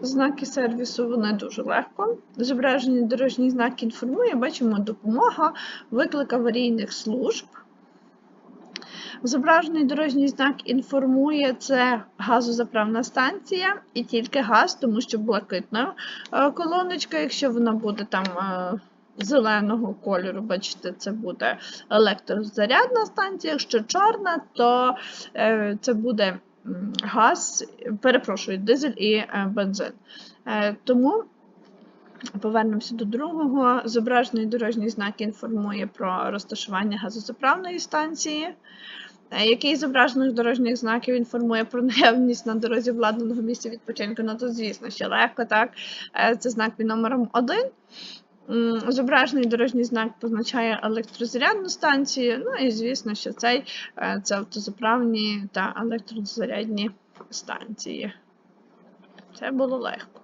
знаки сервісу вони дуже легко. Зображений дорожній знак інформує, бачимо допомога, виклик аварійних служб. Зображений дорожній знак інформує, це газозаправна станція і тільки газ, тому що блакитна е, колоночка, якщо вона буде там е, зеленого кольору, бачите, це буде електрозарядна станція. Якщо чорна, то е, це буде газ, перепрошую, дизель і е, бензин. Е, Тому повернемося до другого. Зображений дорожній знак інформує про розташування газозаправної станції. Е, Який зображених дорожніх знаків інформує про наявність на дорозі владнаного місця відпочинку? Ну, то, звісно, ще легко, так? Це знак під номером 1. Зображений дорожній знак позначає електрозарядну станцію. Ну і звісно, що цей е, це автозаправні та електрозарядні станції. Це було легко.